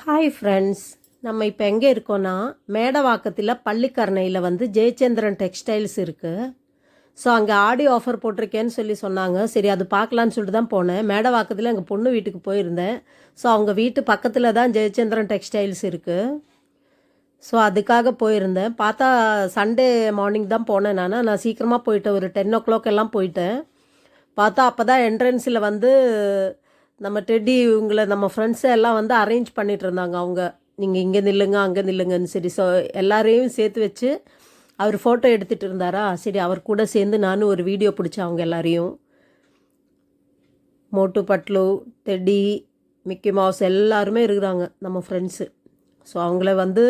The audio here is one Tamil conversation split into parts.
ஹாய் ஃப்ரெண்ட்ஸ் நம்ம இப்போ எங்கே இருக்கோன்னா மேடவாக்கத்தில் பள்ளிக்கரணையில் வந்து ஜெயச்சந்திரன் டெக்ஸ்டைல்ஸ் இருக்குது ஸோ அங்கே ஆடி ஆஃபர் போட்டிருக்கேன்னு சொல்லி சொன்னாங்க. சரி அது பார்க்கலான்னு சொல்லிட்டு தான் போனேன். மேடவாக்கத்தில் எங்கள் பொண்ணு வீட்டுக்கு போயிருந்தேன். ஸோ அவங்க வீட்டு பக்கத்தில் தான் ஜெயச்சந்திரன் டெக்ஸ்டைல்ஸ் இருக்குது ஸோ அதுக்காக போயிருந்தேன். பார்த்தா சண்டே மார்னிங் தான் போனேன் நான். நான் சீக்கிரமாக போயிட்டேன் ஒரு டென் ஓ கிளாக் எல்லாம் போயிட்டேன். பார்த்தா அப்போ தான் என்ட்ரன்ஸில் வந்து நம்ம டெட்டி இவங்களை நம்ம ஃப்ரெண்ட்ஸை எல்லாம் வந்து அரேஞ்ச் பண்ணிட்டு இருந்தாங்க. அவங்க நீங்கள் இங்கே நில்லுங்க அங்கே நில்லுங்கன்னு சரி ஸோ எல்லாரையும் சேர்த்து வச்சு அவர் ஃபோட்டோ எடுத்துகிட்டு இருந்தாரா? சரி அவர் கூட சேர்ந்து நானும் ஒரு வீடியோ பிடிச்சேன் அவங்க எல்லாரையும். மோட்டு பட்லு டெடி மிக்கி மவுஸ் எல்லாருமே இருக்கிறாங்க நம்ம ஃப்ரெண்ட்ஸு ஸோ அவங்கள வந்து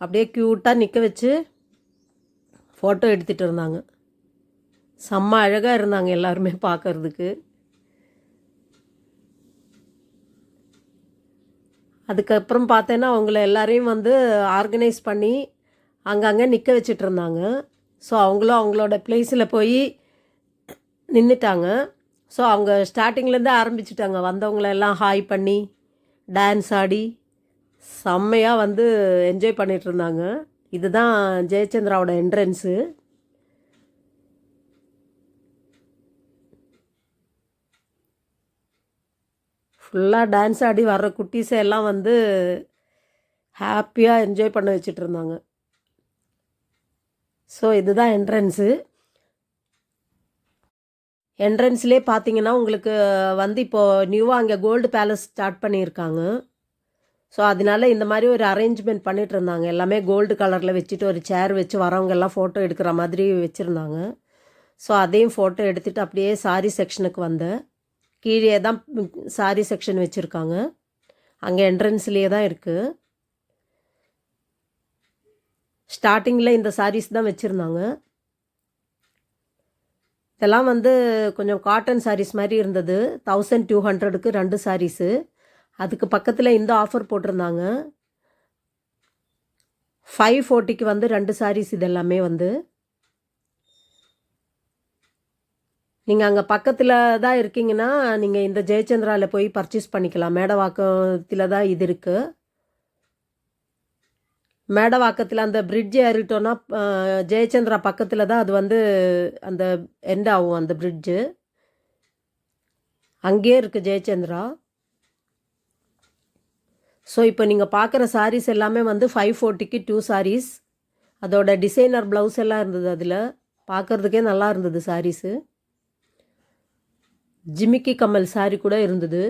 அப்படியே க்யூட்டாக நிற்க வச்சு ஃபோட்டோ எடுத்துகிட்டு இருந்தாங்க. செம்ம அழகாக இருந்தாங்க எல்லாருமே பார்க்கறதுக்கு. அதுக்கப்புறம் பார்த்தேன்னா அவங்கள எல்லாரையும் வந்து ஆர்கனைஸ் பண்ணி அங்கங்கே நிற்க வச்சிட்ருந்தாங்க ஸோ அவங்களும் அவங்களோட பிளேஸில் போய் நின்றுட்டாங்க ஸோ அவங்க ஸ்டார்டிங்லேருந்தே ஆரம்பிச்சிட்டாங்க. வந்தவங்கள எல்லாம் ஹாய் பண்ணி டான்ஸ் ஆடி செம்மையாக வந்து என்ஜாய் பண்ணிகிட்ருந்தாங்க இதுதான் ஜெயச்சந்திராவோட என்ட்ரன்ஸு ஃபுல்லாக டான்ஸ் ஆடி வர்ற குட்டீஸை எல்லாம் வந்து ஹாப்பியாக என்ஜாய் பண்ண வச்சுட்டு இருந்தாங்க. ஸோ இதுதான் என்ட்ரன்ஸு. என்ட்ரன்ஸ்லேயே பார்த்தீங்கன்னா உங்களுக்கு வந்து இப்போது நியூவாக அங்கே கோல்டு பேலஸ் ஸ்டார்ட் பண்ணியிருக்காங்க. ஸோ அதனால இந்த மாதிரி ஒரு அரேஞ்ச்மெண்ட் பண்ணிட்டு இருந்தாங்க. எல்லாமே கோல்டு கலரில் வச்சுட்டு ஒரு சேர் வச்சு வரவங்க எல்லாம் ஃபோட்டோ எடுக்கிற மாதிரி வச்சுருந்தாங்க. ஸோ அதையும் ஃபோட்டோ எடுத்துகிட்டு அப்படியே சாரி செக்ஷனுக்கு வந்தேன். கீழே தான் சாரி செக்ஷன் வச்சுருக்காங்க. அங்கே என்ட்ரன்ஸ்லேயே தான் இருக்குது ஸ்டார்டிங்கில் இந்த சாரீஸ் தான் வச்சுருந்தாங்க. இதெல்லாம் வந்து கொஞ்சம் காட்டன் சாரீஸ் மாதிரி இருந்தது. தௌசண்ட் டூ ஹண்ட்ரடுக்கு ரெண்டு சாரீஸு. அதுக்கு பக்கத்தில் இந்த ஆஃபர் போட்டிருந்தாங்க. ஃபைவ் ஃபோர்ட்டிக்கு வந்து ரெண்டு சாரீஸ் இது எல்லாமே வந்து. நீங்கள் அங்கே பக்கத்தில் தான் இருக்கீங்கன்னா நீங்கள் இந்த ஜெயச்சந்திராவில் போய் பர்ச்சேஸ் பண்ணிக்கலாம். மேடவாக்கத்தில் தான் இது இருக்குது மேடவாக்கத்தில் அந்த பிரிட்ஜ் ஏறிட்டோன்னா ஜெயச்சந்திரா பக்கத்தில் தான் அது வந்து அந்த எண்ட் ஆகும் அந்த பிரிட்ஜு அங்கேயே இருக்குது ஜெயச்சந்திரா. ஸோ இப்போ நீங்கள் பார்க்குற சாரீஸ் எல்லாமே வந்து ஃபைவ் ஃபோர்ட்டிக்கு டூ சாரீஸ் அதோட டிசைனர் ப்ளவுஸ் எல்லாம் இருந்தது அதில். பார்க்குறதுக்கே நல்லா இருந்தது சாரீஸு ஜிமிக்கி கம்மல் சாரி கூட இருந்தது.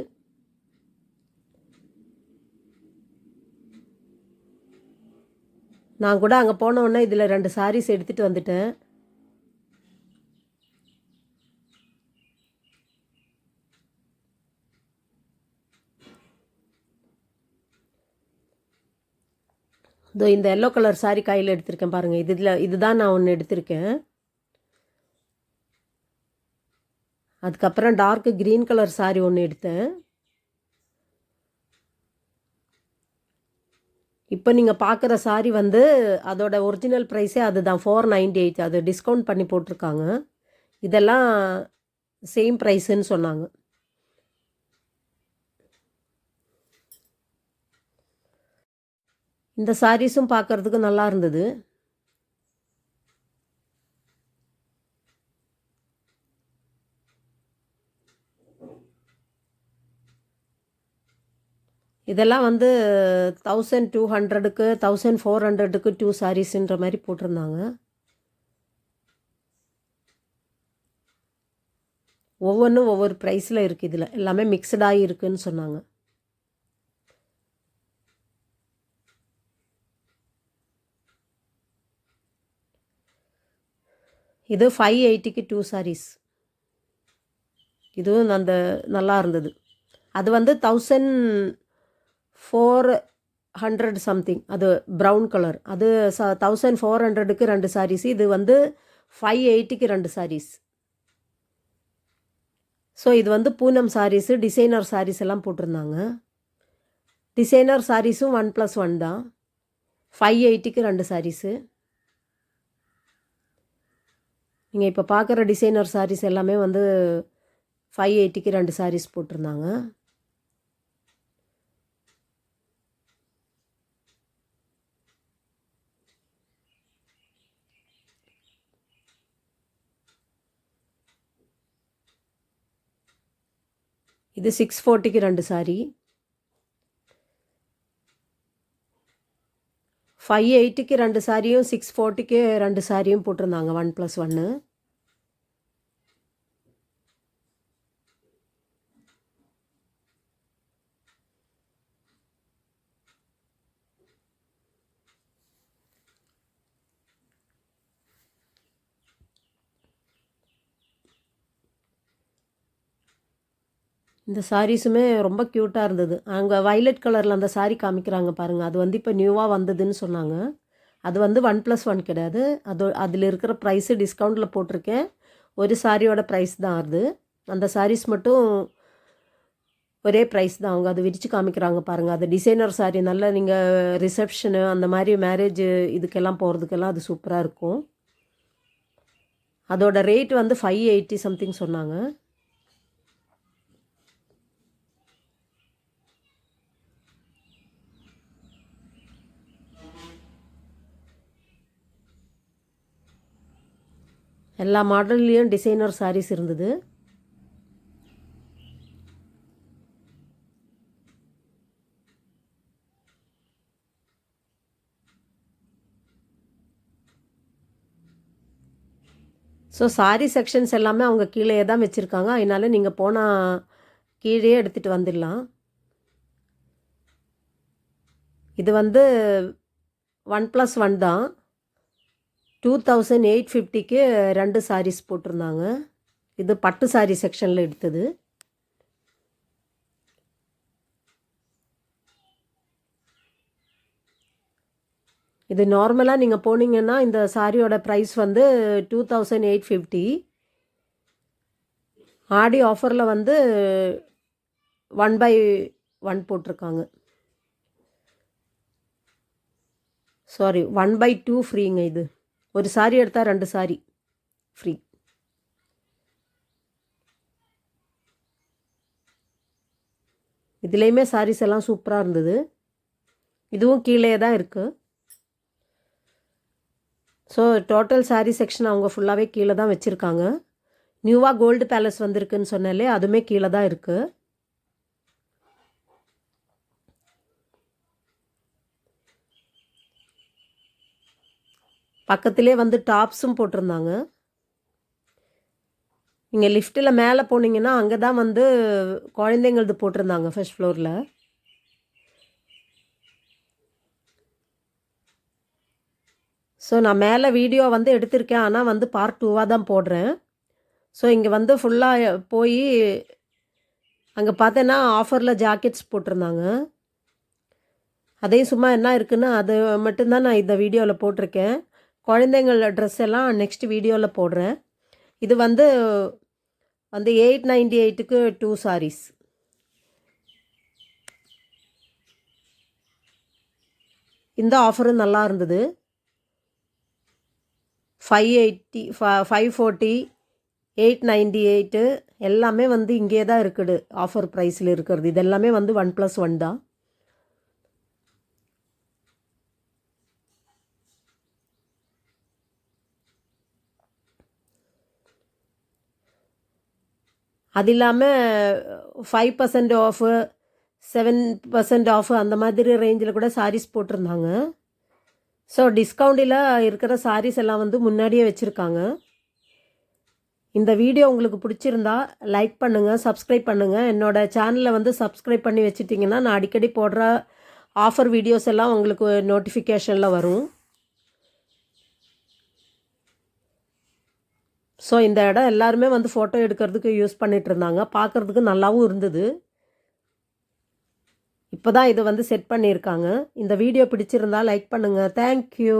நான் கூட அங்கே போனவுடனே இதில் ரெண்டு சாரீஸ் எடுத்துகிட்டு வந்துட்டேன். இதோ இந்த எல்லோ கலர் சாரி கையில் எடுத்திருக்கேன் பாருங்கள் இதில் இதுதான் நான் ஒன்று எடுத்திருக்கேன். அதுக்கப்புறம் டார்க்கு க்ரீன் கலர் சாரி ஒன்று எடுத்தேன். இப்போ நீங்கள் பார்க்குற சாரி வந்து அதோட ஒரிஜினல் ப்ரைஸே அதுதான் ஃபோர் நைன்டி எயிட் அது டிஸ்கவுண்ட் பண்ணி போட்டிருக்காங்க. இதெல்லாம் சேம் ப்ரைஸுன்னு சொன்னாங்க. இந்த சாரீஸும் பார்க்கறதுக்கு நல்லா இருந்தது. இதெல்லாம் வந்து தௌசண்ட் டூ ஹண்ட்ரடுக்கு தௌசண்ட் ஃபோர் ஹண்ட்ரடுக்கு டூ சாரீஸ்ன்ற மாதிரி போட்டிருந்தாங்க. ஒவ்வொன்றும் ஒவ்வொரு ப்ரைஸில் இருக்குது இதில். எல்லாமே மிக்சடாகி இருக்குன்னு சொன்னாங்க. இது ஃபைவ் எயிட்டிக்கு டூ சாரீஸ் இதுவும் அந்த நல்லா இருந்தது. அது வந்து தௌசண்ட் ஃபோர் ஹண்ட்ரட் சம்திங் அது ப்ரௌன் கலர் அது ச தௌசண்ட் ஃபோர் ஹண்ட்ரடுக்கு ரெண்டு சாரீஸ் இது வந்து ஃபைவ் எயிட்டிக்கு ரெண்டு சாரீஸ் ஸோ இது வந்து பூனம் சாரீஸு டிசைனர் சாரீஸ் எல்லாம் போட்டிருந்தாங்க. டிசைனர் சாரீஸும் ஒன் ப்ளஸ் ஒன் தான். ஃபைவ் எயிட்டிக்கு ரெண்டு சாரீஸு நீங்கள் இப்போ பார்க்குற டிசைனர் சாரீஸ் எல்லாமே வந்து ஃபைவ் எயிட்டிக்கு ரெண்டு சாரீஸ் போட்டிருந்தாங்க. இது சிக்ஸ் ஃபோர்ட்டிக்கு ரெண்டு சாரி ஃபைவ் எயிட்டுக்கு ரெண்டு சாரியும் சிக்ஸ் ஃபோர்ட்டிக்கு ரெண்டு சாரியும் போட்டிருந்தாங்க ஒன் ப்ளஸ் ஒன்று இந்த சாரீஸுமே ரொம்ப க்யூட்டாக இருந்தது. அங்கே வைலட் கலரில் அந்த சாரீ காமிக்கிறாங்க பாருங்கள் அது வந்து இப்போ நியூவாக வந்ததுன்னு சொன்னாங்க. அது வந்து ஒன் ப்ளஸ் ஒன் கிடையாது. அது அதில் இருக்கிற ப்ரைஸு டிஸ்கவுண்ட்டில் போட்டிருக்கேன். ஒரு சாரியோட ப்ரைஸ் தான் அது. அந்த சாரீஸ் மட்டும் ஒரே ப்ரைஸ் தான். அவங்க அதை விரித்து காமிக்கிறாங்க பாருங்கள் அது டிசைனர் சாரீ நல்ல நீங்கள் ரிசப்ஷனு அந்த மாதிரி மேரேஜ் இதுக்கெல்லாம் போகிறதுக்கெல்லாம் அது சூப்பராக இருக்கும். அதோட ரேட் வந்து ஃபைவ் எயிட்டி சம்திங் சொன்னாங்க. எல்லா மாடல்லையும் டிசைனர் சாரீஸ் இருந்தது. ஸோ சாரி செக்ஷன்ஸ் எல்லாமே அவங்க கீழே தான் வச்சுருக்காங்க. அதனால் நீங்கள் போனால் கீழே எடுத்துகிட்டு வந்துடலாம். இது வந்து ஒன் ப்ளஸ் ஒன் தான். டூ தௌசண்ட் எயிட் ஃபிஃப்டிக்கு ரெண்டு சாரீஸ் போட்டிருந்தாங்க. இது பட்டு சாரீ செக்ஷனில் எடுத்தது. இது நார்மலாக நீங்கள் போனீங்கன்னா இந்த சாரியோட ப்ரைஸ் வந்து two thousand eight fifty Aadi ஆஃபரில் வந்து ஒன் பை ஒன் போட்டிருக்காங்க. சாரி ஒன் பை டூ ஃப்ரீங்க இது. ஒரு சாரி எடுத்தால் ரெண்டு சாரி. ஃப்ரீ இதுலேயுமே சாரீஸ் எல்லாம் சூப்பராக இருந்தது. இதுவும் கீழே தான் இருக்குது ஸோ டோட்டல் சாரீ செக்ஷன் அவங்க ஃபுல்லாகவே கீழே தான் வச்சுருக்காங்க. நியூவாக கோல்டு பேலஸ் வந்திருக்குன்னு சொன்னாலே அதுவுமே கீழே தான் இருக்குது பக்கத்திலே வந்து டாப்ஸும் போட்டிருந்தாங்க. நீங்கள் லிஃப்ட்டில் மேலே போனீங்கன்னா அங்கே தான் வந்து குழந்தைங்களது போட்டிருந்தாங்க ஃபஸ்ட் ஃப்ளோரில் ஸோ நான் மேலே வீடியோ வந்து எடுத்திருக்கேன். ஆனால் வந்து பார்ட் டூவாக தான் போடுறேன். ஸோ இங்கே வந்து ஃபுல்லாக போய் அங்கே பார்த்தேன்னா ஆஃபரில் ஜாக்கெட்ஸ் போட்டிருந்தாங்க. அதையும் சும்மா என்ன இருக்குன்னு அது மட்டும்தான் நான் இந்த வீடியோவில் போட்டிருக்கேன். குழந்தைங்கள ட்ரெஸ் எல்லாம் நெக்ஸ்ட் வீடியோவில் போடுறேன். இது வந்து வந்து எயிட் நைன்டி எயிட்டுக்கு டூ சாரீஸ் இந்த ஆஃபரும் நல்லா இருந்தது. Five eighty five forty eight ninety eight எல்லாமே வந்து இங்கே தான் இருக்குது. ஆஃபர் ப்ரைஸில் இருக்கிறது. இது எல்லாமே வந்து ஒன் ப்ளஸ் ஒன் தான். அது இல்லாமல் five percent off seven percent off அந்த மாதிரி ரேஞ்சில் கூட சாரீஸ் போட்டிருந்தாங்க. ஸோ டிஸ்கவுண்டில் இருக்கிற சாரீஸ் எல்லாம் வந்து முன்னாடியே வச்சுருக்காங்க. இந்த வீடியோ உங்களுக்கு பிடிச்சிருந்தா லைக் பண்ணுங்கள் சப்ஸ்கிரைப் பண்ணுங்கள் என்னோடய சேனலில் வந்து சப்ஸ்கிரைப் பண்ணி வச்சுட்டிங்கன்னா நான் அடிக்கடி போடுற ஆஃபர் வீடியோஸ் எல்லாம் உங்களுக்கு நோட்டிஃபிகேஷனில் வரும். ஸோ இந்த இடம் எல்லாருமே வந்து ஃபோட்டோ எடுக்கிறதுக்கு யூஸ் பண்ணிகிட்டு இருந்தாங்க. பார்க்குறதுக்கு நல்லாவும் இருந்தது. இப்போ தான் இதை வந்து செட் பண்ணியிருக்காங்க. இந்த வீடியோ பிடிச்சிருந்தா லைக் பண்ணுங்கள் தேங்க்யூ